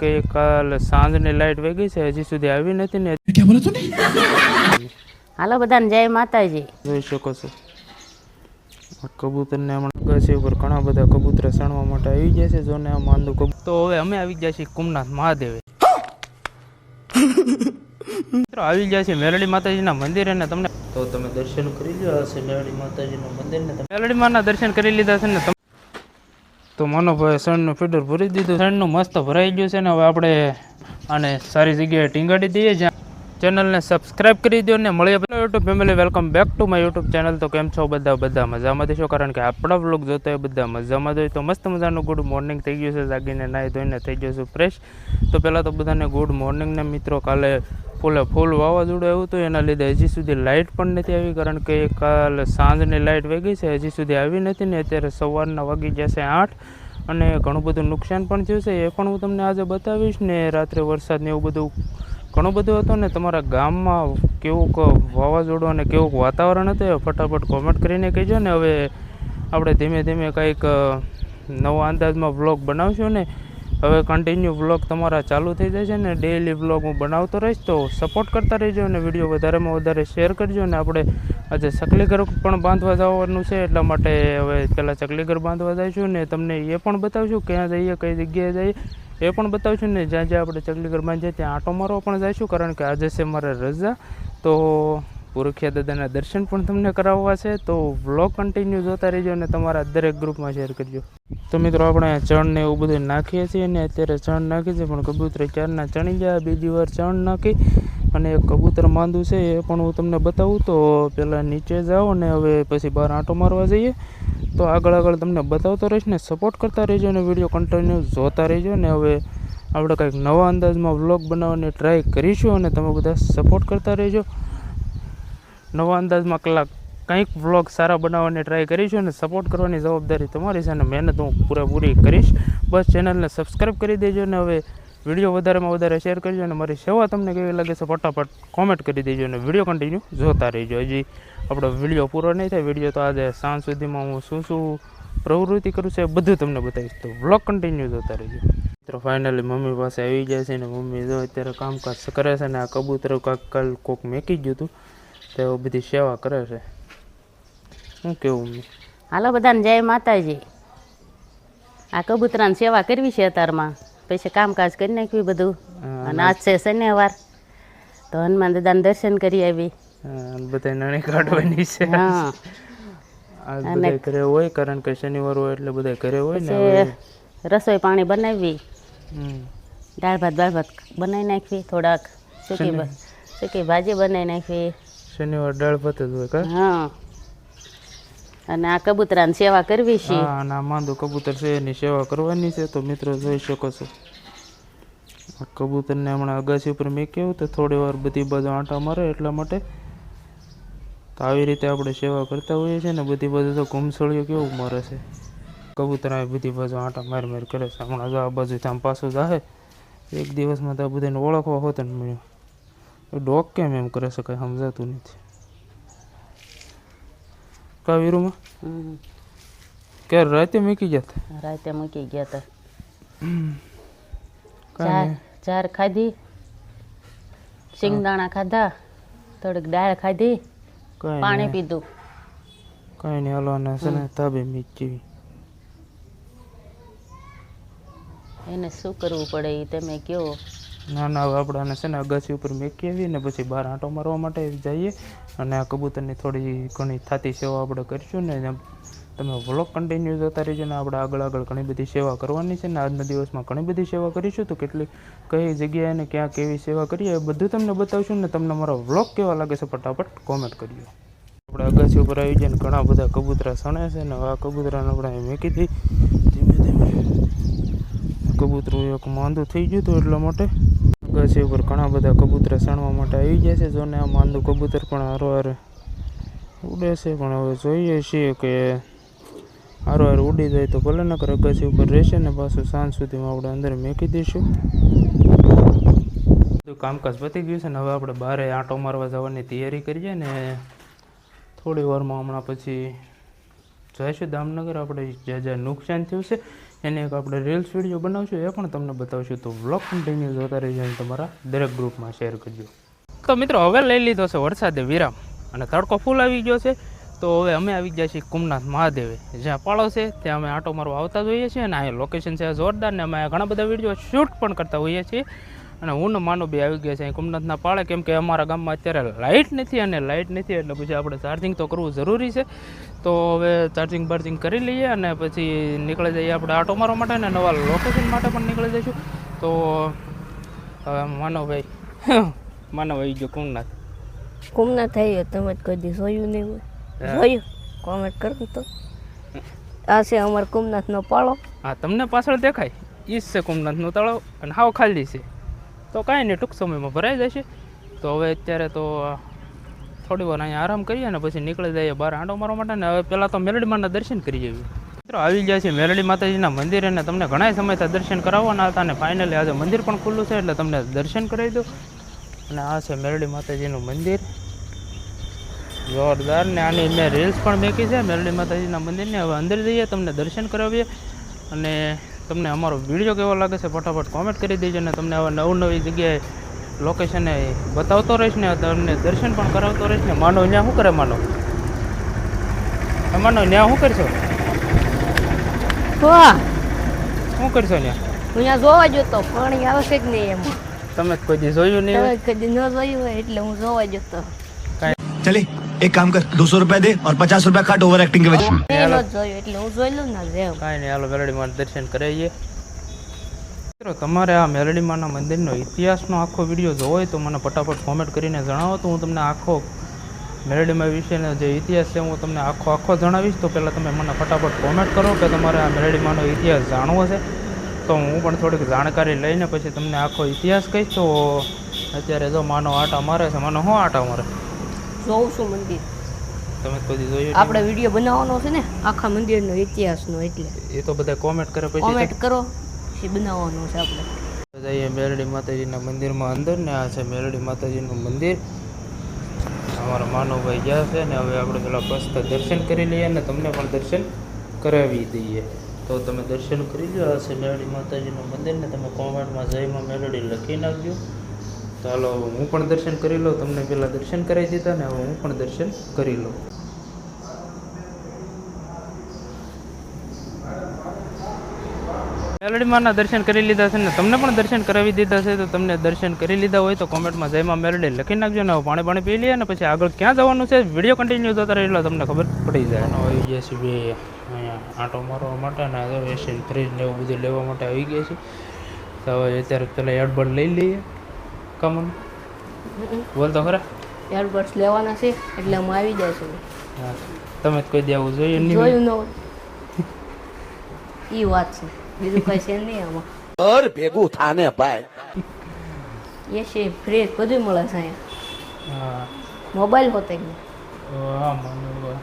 કે કાલ સાંજની લાઈટ વહી છે હજી સુધી આવી નથી ને. ક્યાં બોલો તું હાલો બધાને જય માતાજી. જોઈ શકો છો. કબૂતરને હમણાં ઘસી ઉપર ઘણા બધા કબૂતર સણવા માટે આવી ગયા છે જોને આ માંદુ કબૂતર તો હવે અમે આવી ગયા છીએ કુમનાથ મહાદેવે. મિત્રો આવી ગયા છે મેરડી માતાજીના મંદિરે ને તમને તો તમે દર્શન કરી લો આ છે મેરડી માતાજીનું મંદિર મેરડી માના દર્શન કરી લીધા છે ને તો મનોભાઈ શણનું ફીડર ભરી દીધું. શણનું મસ્ત ભરાઈ ગયું છે ને હવે આપણે આને સારી જગ્યાએ ટીંગાડી દઈએ જ્યાં ચેનલને સબસ્ક્રાઇબ કરી દો ને મળીએ YouTube family welcome back to my YouTube channel તો કેમ છો બધા? બધા મજામાં દેશો કારણ કે આપણા બ્લોગ જોતા હોય બધા મજામાં જોઈએ તો મસ્ત મજાનું ગુડ મોર્નિંગ થઈ ગયું છે. જાગીને નાહી ધોઈને થઈ ગયું છું ફ્રેશ તો પહેલાં તો બધાને ગુડ મોર્નિંગને મિત્રો. કાલે ફૂલે ફૂલ વાવાઝોડું આવ્યું હતું, એના લીધે હજી સુધી લાઇટ પણ નથી આવી, કારણ કે કાલ સાંજની લાઇટ વેગી છે, હજી સુધી આવી નથી ને અત્યારે સવારના વાગી જશે આઠ અને ઘણું બધું નુકસાન પણ થયું છે. એ પણ હું તમને આજે બતાવીશ ને રાત્રે વરસાદને એવું બધું ઘણું બધું હતું ને તમારા ગામમાં કેવુંક વાવાઝોડું અને કેવુંક વાતાવરણ હતું એ ફટાફટ કોમેન્ટ કરીને કહેજો ને. હવે આપણે ધીમે ધીમે કંઈક નવા અંદાજમાં વ્લોગ બનાવશું ને. હવે કન્ટિન્યુ વ્લોગ તમારા ચાલુ થઈ જશે ને ડેઈલી વ્લોગ હું બનાવતો રહીશ તો સપોર્ટ કરતા રહેજો અને વીડિયો વધારેમાં વધારે શેર કરજો અને આપણે આજે ચકલી ઘર પણ બાંધવા જવાનું છે, એટલા માટે હવે પહેલાં ચકલીઘર બાંધવા જઈશું ને તમને એ પણ બતાવશું ક્યાં જઈએ, કઈ જગ્યાએ જઈએ, એ પણ બતાવશું ને જ્યાં જ્યાં આપણે ચકલીઘર બાંધીએ ત્યાં આંટો મારવા પણ જઈશું, કારણ કે આજે છે મારે રજા. તો પુરખિયા દાદાના દર્શન પણ તમને કરાવવા છે, તો વ્લોગ કન્ટિન્યુ જોતા રહેજો અને તમારા દરેક ગ્રુપમાં શેર કરજો. તો મિત્રો, આપણે ચણ ને એવું બધું નાખીએ છીએ અને અત્યારે ચણ નાખીએ છીએ પણ કબૂતર ચારના ચણી ગયા, બીજી વાર ચણ નાખી અને એક કબૂતર માંદું છે, એ પણ હું તમને બતાવું. તો પહેલાં નીચે જાઓ અને હવે પછી બહાર આંટો મારવા જઈએ. તો આગળ આગળ તમને બતાવતો રહીશ ને સપોર્ટ કરતા રહેજો અને વીડિયો કન્ટિન્યુ જોતા રહેજો ને હવે આપણે કંઈક નવા અંદાજમાં વ્લોગ બનાવવાની ટ્રાય કરીશું અને તમે બધા સપોર્ટ કરતા રહેજો. નવા અંદાજમાં કલાક કંઈક વ્લોગ સારા બનાવવાની ટ્રાય કરીશું અને સપોર્ટ કરવાની જવાબદારી તમારી છે અને મહેનત હું પૂરેપૂરી કરીશ. બસ ચેનલને સબસ્ક્રાઈબ કરી દેજો અને હવે વીડિયો વધારેમાં વધારે શેર કરજો અને મારી સેવા તમને કેવી લાગે છે ફટાફટ કોમેન્ટ કરી દેજો અને વીડિયો કન્ટિન્યુ જોતા રહેજો. હજી આપણો વીડિયો પૂરો નહીં થાય વીડિયો તો આજે સાંજ સુધીમાં હું શું શું પ્રવૃત્તિ કરું છું એ બધું તમને બતાવીશ. તો વ્લોગ કન્ટિન્યુ જોતા રહેજો. મિત્રો ફાઇનલી મમ્મી પાસે આવી જાય છે ને મમ્મી જો અત્યારે કામકાજ કરે છે ને આ કબૂતર કાંક કાલ કોક મેકી ગયું હતું. તો એ બધી સેવા કરે છે. શું કેવું હાલો બધાને જય માતાજી. આ કબૂતરાની સેવા કરવી છે અત્યારમાં પછી કામકાજ કરી નાખ્યું બધું. અને આજ છે શનિવાર. તો હનુમાન દાદાને દર્શન કરી આવી. બધા નાણી કાઢવાની છે. હા. બધા ઘરે હોય કારણ કે શનિવાર હોય એટલે બધા ઘરે હોય ને રસોઈ પાણી બનાવી. દાળ ભાત દાળ ભાત બનાવી નાખવી થોડાક. સૂકી સૂકી ભાજી બનાવી નાખવી. શનિવાર દાળ ભાત જ હોય કા? હા. અને આ કબૂતરાની સેવા કરવી છે. હા આ માંદો કબૂતર છે એની સેવા કરવાની છે તો મિત્રો જોઈ શકો છો. આ કબૂતરને હમણાં અગાસી ઉપર મેક્યું તો થોડી વાર બધી બાજુ આંટા મારે એટલા માટે. તો આવી રીતે આપણે સેવા કરતા હોઈએ છીએ ને બધી બાજુ તો ઘૂમસળીઓ કેવું મારે છે. કબૂતર આવી બધી બાજુ આંટા મારી મારી કરે છે. હમણાં જો આ બાજુ આમ પાછું જાહે. એક દિવસમાં તો આ બધાને ઓળખવા હોત ને મળ્યું. ડોગ કેમ એમ કરે છે કંઈ સમજાતું નથી. કા વીરુમાં? કે રાતે મૂકી જતા રાતે મૂકી ગયા હતા. ચાર ચાર ખાધી સિંગદાણા ખાધા થોડીક દાળ ખાધી પાણી. પીધું. કઈ નહીં હલવાના છે ને તબે મીચી એને શું કરવું પડે એ તમે કયો ના ના હવે આપણાને છે ને અગાસી ઉપર મેકી આવીએ ને પછી બહાર આંટો મારવા માટે જઈએ. અને આ કબૂતરની થોડી ઘણી થાતી સેવા આપણે કરીશું ને તમે વ્લોગ કન્ટિન્યુ જોતા રહીજો ને આપણે આગળ આગળ ઘણી બધી સેવા કરવાની છે ને આજના દિવસમાં ઘણી બધી સેવા કરીશું. તો કેટલી કઈ જગ્યાએ ને ક્યાં કેવી સેવા કરીએ બધું તમને બતાવશું ને તમને મારો વ્લોગ કેવા લાગે છે ફટાફટ કોમેન્ટ કરજો. આપણે અગાસી ઉપર આવી જઈને ઘણા બધા કબૂતરા સણે છે ને આ કબૂતરાને આપણે મેકી દઈ ધીમે ધીમે કબૂતરું એક માંદું થઈ ગયું હતું એટલા માટે. અગાસી ઉપર ઘણા બધા કબૂતરા સણવા માટે આવી ગયા છે. જોને આ માંદું કબૂતર પણ હારો હારે ઉડે છે. પણ હવે જોઈએ છીએ કે હારો હાર ઉડી જાય તો ભલે નકર અગાસી ઉપર રહેશે ને પાછું સાંજ સુધીમાં આપણે અંદર મેકી દઈશું. કામકાજ પતી ગયું છે ને હવે આપણે બહારે આંટો મારવા જવાની તૈયારી કરીએ ને થોડી વારમાં હમણાં પછી જઈશું. દામનગર આપણે જ્યાં જ્યાં નુકસાન થયું છે એને એક આપણે રીલ્સ વીડિયો બનાવશું, એ પણ તમને બતાવશું. તો વ્લોગ કન્ટિન્યુ જોતા રહેજો અને તમારા દરેક ગ્રુપમાં શેર કરજો. તો મિત્રો, હવે લઈ લીધો છે વરસાદે વિરામ અને તડકો ફૂલ આવી ગયો છે. તો હવે અમે આવી ગયા છીએ કુમનાથ મહાદેવે. જ્યાં પાળો છે, ત્યાં અમે આટો મારવા આવતા જ હોઈએ છીએ અને અહીંયા લોકેશન છે જોરદાર ને અમે ઘણા બધા વીડિયો શૂટ પણ કરતા હોઈએ છીએ. અને હું ને માનો બી આવી ગયા છે અહીં કુમનાથના પાળે, કેમ કે અમારા ગામમાં અત્યારે લાઇટ નથી અને લાઇટ નથી એટલે પછી આપણે ચાર્જિંગ તો કરવું જરૂરી છે. તો હવે ચાર્જિંગ બાર્જિંગ કરી લઈએ અને પછી નીકળી જઈએ આપણે આટો મારવા માટે ને નવા લોકેશન માટે પણ નીકળી જઈશું. તો હવે માનવભાઈ માનવભાઈ ગયો કુમનાથ. કુમના થઈ તમે જ કોઈ દી જોયું નહીં હોય. જોયું? કોમેન્ટ કરો તો. આ છે અમારો કુમનાથનો પાળો. હા તમને પાછળ દેખાય. ઈ જ છે કુમનાથનું તળાવ અને હાવ ખાલી છે. તો કાંઈ નહીં ટૂંક સમયમાં ભરાઈ જશે. તો હવે અત્યારે તો થોડી વાર અહીંયા આરામ કરીએ ને પછી નીકળી જઈએ બહાર. આંટો મારવા માટે ને હવે પહેલાં તો મેલડીમાના દર્શન કરી જઈએ. મિત્રો, આવી ગયા છે મેલડી માતાજીના મંદિરે ને તમને ઘણા સમયથી દર્શન કરાવવાના હતા અને ફાઇનલી આજે મંદિર પણ ખુલ્લું છે એટલે તમને દર્શન કરાવી દઉં. અને આ છે મેલડી માતાજીનું મંદિર. જોરદાર ને આની મેં રીલ્સ પણ મેકી છે મેરડી માતાજીના મંદિરને. હવે અંદર જઈએ, તમને દર્શન કરાવીએ. અને તમને અમારો વીડિયો કેવો લાગે છે, ફટાફટ કોમેન્ટ કરી દેજો અને તમને હવે નવી નવી જગ્યાએ લોકેશને બતાવતો રહીશ ને તમને દર્શન પણ કરાવતો રહીશ ને માનો ત્યાં શું કરે માનો? માનો ત્યાં શું કરશો? શું કરશો ત્યાં હું ત્યાં જોવા જતો પાણી આવશે કે નહીં એમ? તમે કોઈ જોયું નહીં કદી ન જોયું હોય એટલે હું જોવા જતો ચલે એક કામ કર 200 રૂપિયા દે ઓર 50 રૂપિયા કાટ ઓવર એક્ટિંગ કે વચ્ચે એટલે હું જોઈ લઉં ને કઈ નહીં હાલો ગરડી માં દર્શન કરાવીએ. મિત્રો તમારે આ મેલડીમાના મંદિરનો ઇતિહાસનો આખો વીડિયો જોવો હોય તો મને ફટાફટ કોમેન્ટ કરીને જણાવો તો હું તમને આખો મેલડીમાં વિશેનો જે ઇતિહાસ છે હું તમને આખો આખો જણાવીશ. તો પહેલાં તમે મને ફટાફટ કોમેન્ટ કરો કે તમારે આ મેલડીમાનો ઇતિહાસ જાણવો છે. તો હું પણ થોડીક જાણકારી લઈને પછી તમને આખો ઇતિહાસ કહીશ. તો અત્યારે જો માનો આટા મારે છે માનો હું આટા મારે જોઉં છું મંદિર. તમે કોઈ જોયું આપણે વીડિયો બનાવવાનો છે ને આખા મંદિરનો ઇતિહાસનો એટલે. એ તો બધા કોમેન્ટ કરે પછી કોમેન્ટ કરો. પછી બનાવવાનું છે આપણે. જઈએ મેરડી માતાજીના મંદિરમાં અંદર ને આ છે મેરડી માતાજીનું મંદિર. અમારા માનવભાઈ ગયા છે ને હવે આપણે પેલા મસ્ત દર્શન કરી લઈએ ને તમને પણ દર્શન કરાવી દઈએ. તો તમે દર્શન કરી લો આ છે મેરડી માતાજીનું મંદિર ને તમે કોમેન્ટમાં જયમાં મેરડી લખી નાખજો. હાલો, હું પણ દર્શન કરી લઉં, તમને પહેલાં દર્શન કરાવી દીધા ને હવે હું પણ દર્શન કરી લઉં. મેલડીમાંના દર્શન કરી લીધા છે ને તમને પણ દર્શન કરાવી દીધા છે તો તમને દર્શન કરી લીધા હોય તો કોમેન્ટમાં જયમાં મેલડી લખી નાખજો ને પાણી પાણી પી લઈએ અને પછી આગળ ક્યાં જવાનું છે વીડિયો કન્ટિન્યુ થતા એટલે તમને ખબર પડી જાય. આવી ગયા છે બે અહીંયા આંટો મારવા માટે ને એસી ફ્રીજ ને એવું બધું લેવા માટે આવી ગયા છે. તો હવે અત્યારે પેલા એડબર્ડ લઈ લઈએ. કમન બોલ તો ખરા. એરબડ્સ લેવાના છે એટલે હું આવી જાય છે. તમે જ કોઈ દેવું જોઈએ નહીં જોયું ન એ વાત છે. બીજું કઈ છે નહીં આમાં ઘર ભેગું થાને ભાઈ એસી ફ્રીજ બધું મળે છે અહીંયા હા મોબાઈલ હોતે કે નહીં. हाँ मानो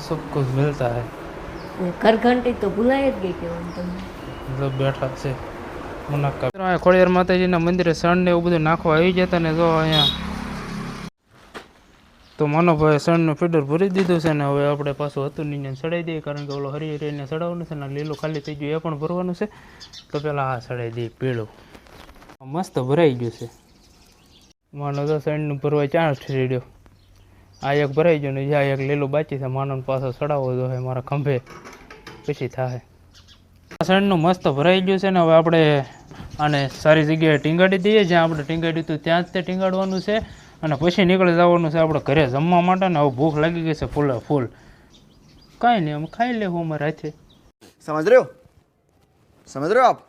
सब कुछ मिलता है અને ઘર ઘંટી તો ભૂલાય જ ગઈ કહેવાનું તમને મતલબ બેઠા છે મુનાકા અહીંયા ખોડિયાર માતાજીના મંદિરે સણ ને એવું બધું નાખવા આવી જતા ને જો અહીંયા તો માનવભાઈ સણનું ફીડર ભરી દીધું છે ને હવે આપણે પાછું હતું નહીં ચડાવી દઈએ, કારણ કે ઓલો હરી હરીને ચડાવવાનું છે ને લીલું ખાલી થઈ ગયું, એ પણ ભરવાનું છે. તો પહેલાં આ ચડાવી દઈએ, પીળું. મસ્ત ભરાઈ ગયું છે. માનો તો સણનું ભરવા ચાર રેડ્યો આ એક ભરાઈ ગયો ને જ્યાં એક લીલું બાચી છે, માનવને પાછો ચડાવવો જોઈએ મારા ખંભે. પછી થાય. સણનું મસ્ત ભરાઈ ગયું છે ને હવે આપણે આને સારી જગ્યાએ ટીંગાડી દઈએ, જ્યાં આપણે ટીંગાડ્યું હતું ત્યાં જ તે ટીંગાડવાનું છે. અને પછી નીકળી જવાનું છે આપણે ઘરે જમવા માટે ને હવે ભૂખ લાગી ગઈ છે ફૂલે ફૂલ. કાંઈ નહીં અમે ખાઈ લેવું અમારે હાથે સમજ રહ્યો? સમજ રહ્યો આપ?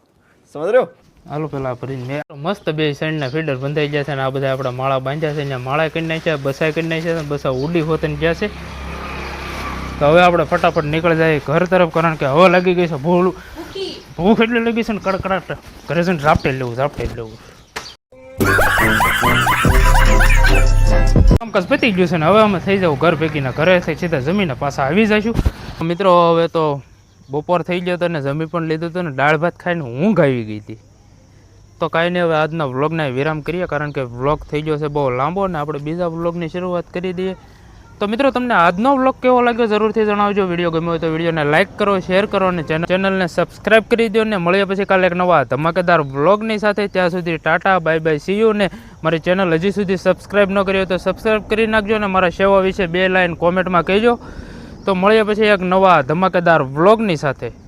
સમજ રહ્યો? હાલો પેલા ભરીને મેં મસ્ત બે સાઈડના ફિલ્ડર બંધાઈ ગયા છે અને આ બધા આપણા માળા બાંધ્યા છે અહીંયા માળા કરી નાખ્યા બસાઈ કરી નાખ્યા છે બસા ઉડી હોતને ગયા છે. તો હવે આપણે ફટાફટ નીકળી જાય ઘર તરફ કારણ કે હવા લાગી ગઈ છે ભૂલ. ભૂખ એટલે લાગી છે ને કડકડાટ. ઘરે જઈને ઝાપટે લેવું ઝાપટે લેવું. કામકાજ પતી ગયું છે ને હવે અમે થઈ જાવ ઘર ભેગીને ઘરે થઈ સીધા જમીને પાછા આવી જઈશું. મિત્રો, હવે તો બપોર થઈ ગયો હતો ને જમી પણ લીધું હતું ને, દાળ ભાત ખાઈને ઊંઘ આવી ગઈ હતી. તો કાંઈ નહીં, હવે આજના વ્લોગને વિરામ કરીએ, કારણ કે વ્લોગ થઈ ગયો છે બહુ લાંબો ને આપણે બીજા વ્લોગની શરૂઆત કરી દઈએ. તો મિત્રો, તમને આજનો વ્લોગ કેવો લાગ્યો જરૂરથી જણાવજો. વીડિયો ગમ્યો હોય તો વિડીયોને લાઇક કરો શેર કરો અને ચેનલને સબસ્ક્રાઇબ કરી દો ને મળીએ પછી કાલે એક નવા ધમાકેદાર વ્લોગની સાથે. ત્યાં સુધી tata bye bye see you ને મારી ચેનલ હજી સુધી સબસ્ક્રાઇબ ન કરી હોય તો સબસ્ક્રાઇબ કરી નાખજો અને મારા સેવા વિશે બે લાઇન કોમેન્ટમાં કહેજો. તો મળીએ પછી એક નવા ધમાકેદાર વ્લોગની સાથે.